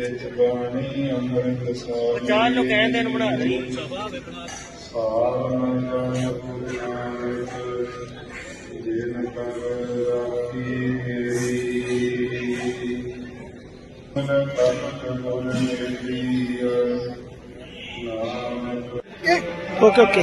ਜਿਤ ਬਾਣੀ ਅੰਮ੍ਰਿਤ ਸਾਹਿਬ ਚਾਹ ਨੂੰ ਕਹਿੰਦੇ ਨੂੰ ਬਣਾ ਲਈ ਸਾਰਨ ਪੁਰਨਾਇਕ ਜਿਨ ਕਰ ਰਾਖੀ ਮੇਰੀ। ਮਨ ਤਪਤ ਗੁਣ ਮੇਰੀ ਨਾਨਕ। Okay okay.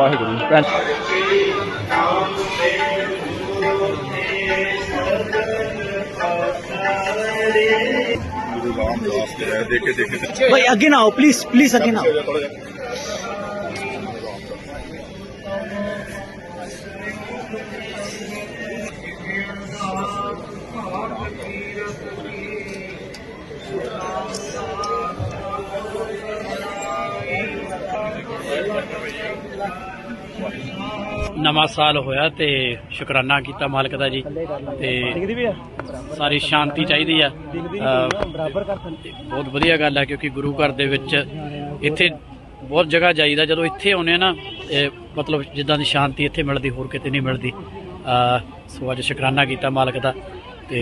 ਵਾਹਿਗੁਰੂ ਭੈਣ ਗੁਰੂ ਰਾਮਦਾਸ ਜੀ ਹੈ ਦੇਖੇ ਦੇਖੇ ਭਾਈ ਅੱਗੇ ਨਾ ਆਓ ਪਲੀਜ਼ ਪਲੀਜ਼ ਅੱਗੇ ਨਾ ਆਓ ਥੋੜਾ ਜਿਹਾ ਨਵਾਂ ਸਾਲ ਹੋਇਆ ਤੇ ਸ਼ੁਕਰਾਨਾ ਕੀਤਾ ਮਾਲਕ ਦਾ ਜੀ। ਤੇ ਸਾਰੀ ਸ਼ਾਂਤੀ ਚਾਹੀਦੀ ਆ। ਬਹੁਤ ਵਧੀਆ ਗੱਲ ਆ ਕਿਉਂਕਿ ਗੁਰੂ ਘਰ ਦੇ ਵਿੱਚ ਇੱਥੇ ਬਹੁਤ ਜਗ੍ਹਾ ਜਾਈਦਾ ਜਦੋਂ ਇੱਥੇ ਆਉਂਦੇ ਆ ਨਾ ਮਤਲਬ ਜਿੱਦਾਂ ਦੀ ਸ਼ਾਂਤੀ ਇੱਥੇ ਮਿਲਦੀ ਹੋਰ ਕਿਤੇ ਨਹੀਂ ਮਿਲਦੀ। ਸੋ ਅੱਜ ਸ਼ੁਕਰਾਨਾ ਕੀਤਾ ਮਾਲਕ ਦਾ ਤੇ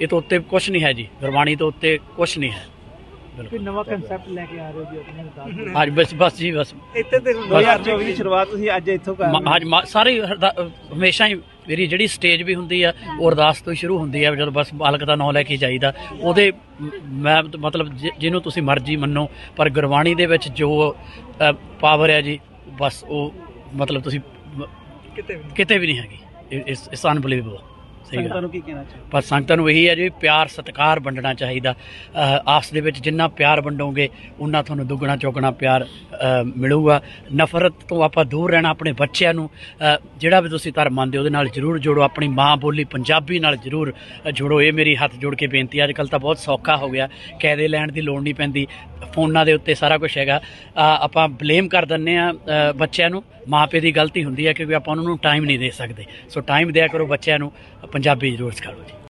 ਇਹ ਤੋਂ ਉੱਤੇ ਕੁਝ ਨਹੀਂ ਹੈ ਜੀ ਗੁਰਬਾਣੀ ਤੋਂ ਉੱਤੇ ਕੁਝ ਨਹੀਂ ਹੈ। ਕੋਈ ਬਿਲਕੁਲ ਨਵਾਂ ਕਨਸੈਪਟ ਲੈ ਕੇ ਆ ਰਹੇ ਹੋ ਜੀ ਆਪਣੇ ਅਰਦਾਸ ਅੱਜ ਬਸ ਬਸ ਜੀ ਬਸ। ਇੱਥੇ ਤੇ 2024 ਦੀ ਸ਼ੁਰੂਆਤ ਤੁਸੀਂ ਅੱਜ ਇੱਥੋਂ ਕਰ ਰਹੇ ਮ- ਅੱਜ ਮ- ਸਾਰੇ ਹਮੇਸ਼ਾ ਹੀ ਮੇਰੀ ਜਿਹੜੀ ਸਟੇਜ ਵੀ ਹੁੰਦੀ ਆ ਉਹ ਅਰਦਾਸ ਤੋਂ ਸ਼ੁਰੂ ਹੁੰਦੀ ਆ ਜਦੋਂ ਬਸ ਮਾਲਕ ਦਾ ਨਾਮ ਲੈ ਕੇ ਜਾਈਦਾ। ਉਹਦੇ ਮ- ਮਤਲਬ ਜਿਹਨੂੰ ਤੁਸੀਂ ਮਰਜ਼ੀ ਮੰਨੋ ਪਰ ਗੁਰਬਾਣੀ ਦੇ ਵਿੱਚ ਜੋ ਪਾਵਰ ਹੈ ਜੀ ਬਸ ਉਹ ਮਤਲਬ ਤੁਸੀਂ ਕਿਤੇ ਵੀ ਕਿਤੇ ਵੀ ਨਹੀਂ ਹੈਗੀ। ਇਸ ਇਸ ਅਨਬਲੀਵੇਬਲ ਸੰਗਤਾਂ ਨੂੰ ਕੀ ਕਹਿਣਾ ਚਾਹੀਦਾ ਪਰ ਸੰਗਤਾਂ ਨੂੰ ਇਹੀ ਹੈ ਜੀ ਪਿਆਰ ਸਤਿਕਾਰ ਵੰਡਣਾ ਚਾਹੀਦਾ। ਆਪਸ ਦੇ ਵਿੱਚ ਜਿੰਨਾ ਪਿਆਰ ਵੰਡੋਗੇ ਉਨਾ ਤੁਹਾਨੂੰ ਦੁੱਗਣਾ ਚੌਗਣਾ ਪਿਆਰ ਮਿਲੂਗਾ। ਨਫ਼ਰਤ ਤੋਂ ਆਪਾਂ ਦੂਰ ਰਹਿਣਾ ਆਪਣੇ ਬੱਚਿਆਂ ਨੂੰ। ਜਿਹੜਾ ਵੀ ਤੁਸੀਂ ਧਰਮ ਮੰਨਦੇ ਹੋ ਉਹਦੇ ਨਾਲ ਜ਼ਰੂਰ ਜੋੜੋ। ਆਪਣੀ ਮਾਂ ਬੋਲੀ ਪੰਜਾਬੀ ਨਾਲ ਜ਼ਰੂਰ ਜੋੜੋ। ਇਹ ਮੇਰੀ ਹੱਥ ਜੋੜ ਕੇ ਬੇਨਤੀ ਅੱਜ ਕੱਲ ਤਾਂ ਬਹੁਤ ਸੌਖਾ ਹੋ ਗਿਆ। ਕਾਇਦੇ ਲੈਣ ਦੀ ਲੋੜ ਨਹੀਂ ਪੈਂਦੀ। ਫੋਨਾਂ ਦੇ ਉੱਤੇ ਸਾਰਾ ਕੁਝ ਹੈਗਾ। ਆਪਾਂ ਬਲੇਮ ਕਰ ਦਿੰਨੇ ਆ ਬੱਚਿਆਂ ਨੂੰ। ਮਾਪੇ ਦੀ ਗਲਤੀ ਹੁੰਦੀ ਹੈ ਕਿਉਂਕਿ ਆਪਾਂ ਉਹਨਾਂ ਨੂੰ ਟਾਈਮ ਨਹੀਂ ਦੇ ਸਕਦੇ। ਸੋ ਟਾਈਮ ਦਿਆ ਕਰੋ ਬੱਚਿਆਂ ਨੂੰ, ਪੰਜਾਬੀ ਜ਼ਰੂਰ ਸਿਖਾਓ ਜੀ।